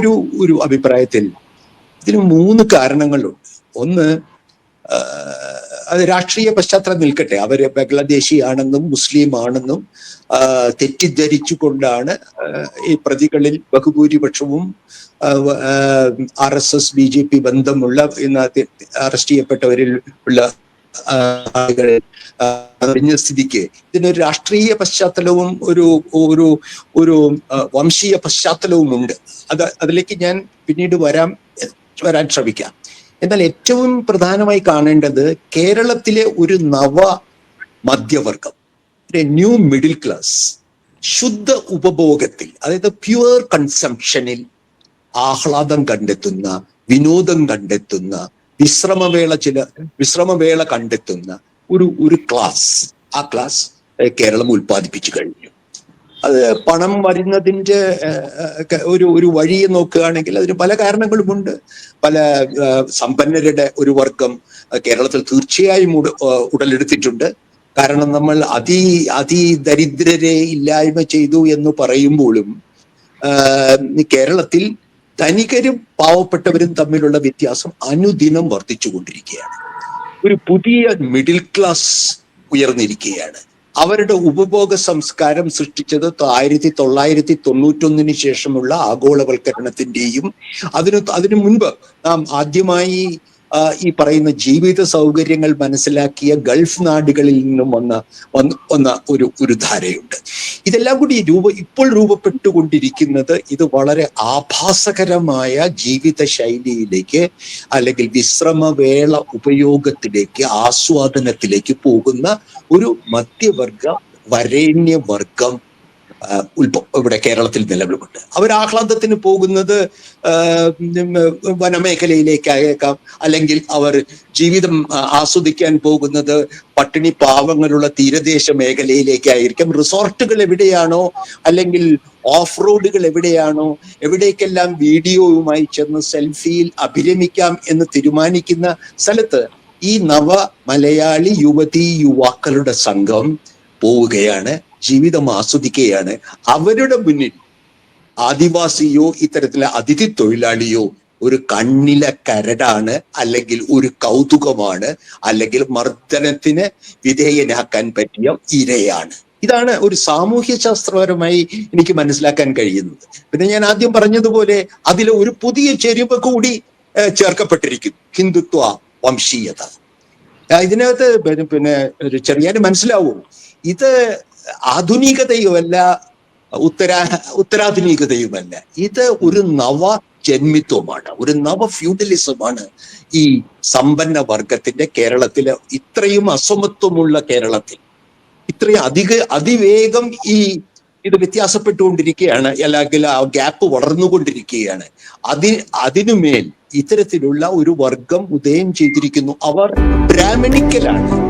ഒരു ഒരു അഭിപ്രായത്തിൽ ഇതിന് മൂന്ന് കാരണങ്ങളുണ്ട്. ഒന്ന് അത് രാഷ്ട്രീയ പശ്ചാത്തലം നിൽക്കട്ടെ. അവർ ബംഗ്ലാദേശിയാണെന്നും മുസ്ലിം ആണെന്നും തെറ്റിദ്ധരിച്ചു തെറ്റിദ്ധരിച്ചുകൊണ്ടാണ് ഈ പ്രതികളിൽ ബഹുഭൂരിപക്ഷവും R S S B J P ബന്ധമുള്ള ഇന്ന് അറസ്റ്റ് ചെയ്യപ്പെട്ടവരിൽ ഉള്ള സ്ഥിതിക്ക്. ഇതിനൊരു രാഷ്ട്രീയ പശ്ചാത്തലവും ഒരു ഒരു ഒരു വംശീയ പശ്ചാത്തലവും ഉണ്ട് അത് അതിലേക്ക് ഞാൻ പിന്നീട് വരാം വരാൻ ശ്രമിക്കാം. എന്നാൽ ഏറ്റവും പ്രധാനമായി കാണേണ്ടത് കേരളത്തിലെ ഒരു നവ മധ്യവർഗം ന്യൂ മിഡിൽ ക്ലാസ് ശുദ്ധ ഉപഭോഗത്തിൽ അതായത് പ്യുവർ കൺസംഷനിൽ ആഹ്ലാദം കണ്ടെത്തുന്ന വിനോദം കണ്ടെത്തുന്ന വിശ്രമവേള ചില വിശ്രമവേള കണ്ടെത്തുന്ന ഒരു ഒരു ക്ലാസ് ആ ക്ലാസ് കേരളം ഉൽപ്പാദിപ്പിച്ചു കഴിഞ്ഞു. അത് പണം ഏഹ്, ഒരു ഒരു വഴി നോക്കുകയാണെങ്കിൽ അതിന് പല കാരണങ്ങളുമുണ്ട്. പല സമ്പന്നരുടെ ഒരു വർഗം കേരളത്തിൽ തീർച്ചയായും ഉട- ഉടലെടുത്തിട്ടുണ്ട്. കാരണം നമ്മൾ അതി അതിദരിദ്രരെ ഇല്ലായ്മ ചെയ്തു എന്ന് പറയുമ്പോഴും കേരളത്തിൽ ധനികരും പാവപ്പെട്ടവരും തമ്മിലുള്ള വ്യത്യാസം അനുദിനം വർദ്ധിച്ചുകൊണ്ടിരിക്കുകയാണ്. ഒരു പുതിയ മിഡിൽ ക്ലാസ് ഉയർന്നിരിക്കുകയാണ്. അവരുടെ ഉപഭോഗ സംസ്കാരം സൃഷ്ടിച്ചത് ആയിരത്തി തൊള്ളായിരത്തി തൊണ്ണൂറ്റൊന്നിന് ശേഷമുള്ള ആഗോളവൽക്കരണത്തിന്റെയും അതിന് അതിനു മുൻപ് നാം ആദ്യമായി ഈ പറയുന്ന ജീവിത സൗകര്യങ്ങൾ മനസ്സിലാക്കിയ ഗൾഫ് നാടുകളിൽ നിന്നും വന്ന വന്ന വന്ന ഒരു ഒരു ധാരയുണ്ട്. ഇതെല്ലാം കൂടി രൂപ ഇപ്പോൾ രൂപപ്പെട്ടുകൊണ്ടിരിക്കുന്നത് ഇത് വളരെ ആഭാസകരമായ ജീവിത ശൈലിയിലേക്ക് അല്ലെങ്കിൽ വിശ്രമവേള ഉപയോഗത്തിലേക്ക് ആസ്വാദനത്തിലേക്ക് പോകുന്ന ഒരു മധ്യവർഗ വരേണ്യവർഗം ഇവിടെ കേരളത്തിൽ നിലവിലുണ്ട് അവർ ആഹ്ലാദത്തിന് പോകുന്നത് വനമേഖലയിലേക്കായേക്കാം. അല്ലെങ്കിൽ അവർ ജീവിതം ആസ്വദിക്കാൻ പോകുന്നത് പട്ടിണി പാവങ്ങളുള്ള തീരദേശ മേഖലയിലേക്കായിരിക്കാം. റിസോർട്ടുകൾ എവിടെയാണോ അല്ലെങ്കിൽ ഓഫ് റോഡുകൾ എവിടെയാണോ എവിടേക്കെല്ലാം വീഡിയോയുമായി ചെന്ന് സെൽഫിയിൽ അഭിരമിക്കാം എന്ന് തീരുമാനിക്കുന്ന സ്ഥലത്ത് ഈ നവ മലയാളി യുവതീ യുവാക്കളുടെ സംഘം പോവുകയാണ് ജീവിതം ആസ്വദിക്കുകയാണ്. അവരുടെ മുന്നിൽ ആദിവാസിയോ ഇത്തരത്തിലെ അതിഥി തൊഴിലാളിയോ ഒരു കണ്ണിലെ കരടാണ് അല്ലെങ്കിൽ ഒരു കൗതുകമാണ് അല്ലെങ്കിൽ മർദ്ദനത്തിന് വിധേയനാക്കാൻ പറ്റിയ ഇരയാണ്. ഇതാണ് ഒരു സാമൂഹ്യ ശാസ്ത്രപരമായി എനിക്ക് മനസ്സിലാക്കാൻ കഴിയുന്നത്. പിന്നെ ഞാൻ ആദ്യം പറഞ്ഞതുപോലെ അതിൽ ഒരു പുതിയ ചെരുവ് കൂടി ചേർക്കപ്പെട്ടിരിക്കും ഹിന്ദുത്വ വംശീയത. ഇതിനകത്ത് പിന്നെ- പിന്നെ ഒരു ചെറിയ മനസ്സിലാവും. ഇത് ആധുനികതയുമല്ല ഉത്തരാ ഉത്തരാധുനികതയുമല്ല. ഇത് ഒരു നവ ജന്മിത്വമാണ് ഒരു നവ ഫ്യൂഡലിസമാണ് ഈ സമ്പന്ന വർഗത്തിന്റെ കേരളത്തിലെ ഇത്രയും അസമത്വമുള്ള കേരളത്തിൽ. ഇത്രയും അധിക അതിവേഗം ഈ ഇത് വ്യത്യാസപ്പെട്ടുകൊണ്ടിരിക്കുകയാണ് അല്ലെങ്കിൽ ആ ഗ്യാപ്പ് വളർന്നുകൊണ്ടിരിക്കുകയാണ്. അതി അതിനുമേൽ ഇത്തരത്തിലുള്ള ഒരു വർഗം ഉദയം ചെയ്തിരിക്കുന്നു. അവർ ബ്രാഹ്മണിക്കലാണ്.